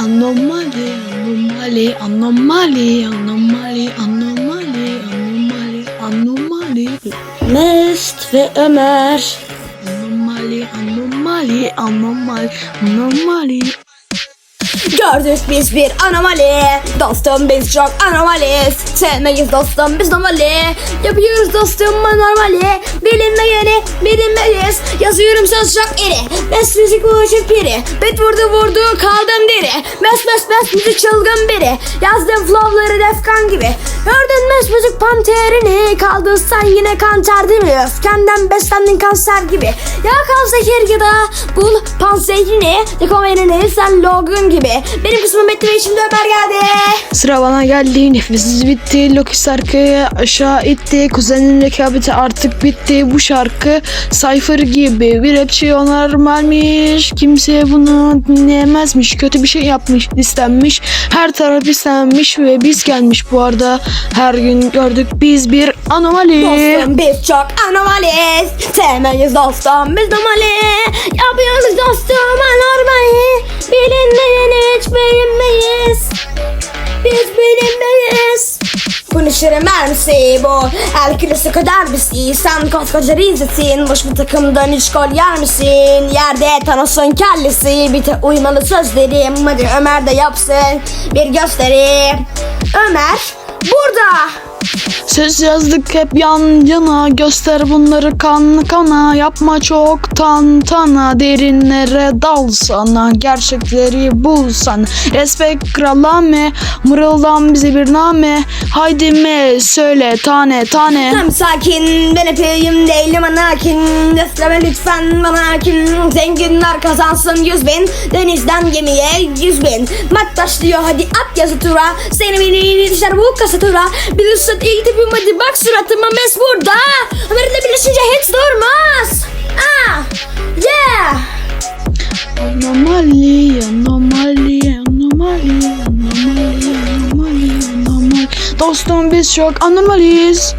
anomali, anomali, anomali, anomali, anomali, anomali, anomali, Mesut ve Ömer. anomali, anomali, anomali, anomali. Gördük biz bir anomali. Dostum biz çok anomaliz. Sevmeyiz dostum biz normali. Yapıyoruz dostum normali. Bilinmeyeni bilinmeyiz. Yazıyorum söz çok iri. Mes müzik ışık piri. Bit vurdu vurdu kaldım diri. Mes mes mes müzik çılgın biri. Yazdım flowları defkan gibi. Gördün mes müzik panterini. Kaldın sen yine kanter değil mi? Öfkenden beslendin kanser gibi. Ya kal zehir ya da bul panzehirini. Yakomenini sen logun gibi. Benim kısmım bitti ve şimdi Ömer geldi. Sıra bana geldi, nefessiz bitti, Loki şarkıyı aşağı itti, kuzenin rekabeti artık bitti, bu şarkı Cypher gibi bir rapçi normalmiş, kimse bunu dinleyemezmiş, kötü bir şey yapmış, istenmiş, her taraf istenmiş ve biz gelmiş bu arada, her gün gördük biz bir anomali. Dostum biz çok anomaliz. Sevmeyiz dostum biz normali. Yapıyoruz dostum anormali. Bilinmeyen hiç bilinmeyiz. Biz bilinmeyiz. Punishер'ın mermisi bu El kilosu kadar bisi Sen koskoca rizesin Boş bir takımdan hiç gol yer misin Yerde Thanos'un kellesi Bir te uymalı sözlerim Hadi Ömer de yapsın Bir gösteri Ömer Söz yazdık hep yan yana. Göster bunları kan kana. Yapma çok tantana Derinlere dalsana Gerçekleri bulsan Respekt kralame. Mırıldan bize bir name Haydi me söyle tane tane. Tam sakin ben epeyim değilim anakin. Desleme lütfen bana hakim Zenginler kazansın yüz bin. Denizden gemiye yüz bin. Maç başlıyor hadi at yazı tura. Seni beni dışarı bu kasa tura. Bilirsin iyi tipim hadi bak suratıma mes burada. Ömer'le birleşince hiç durmaz. Ah dostum biz çok anomaliyiz.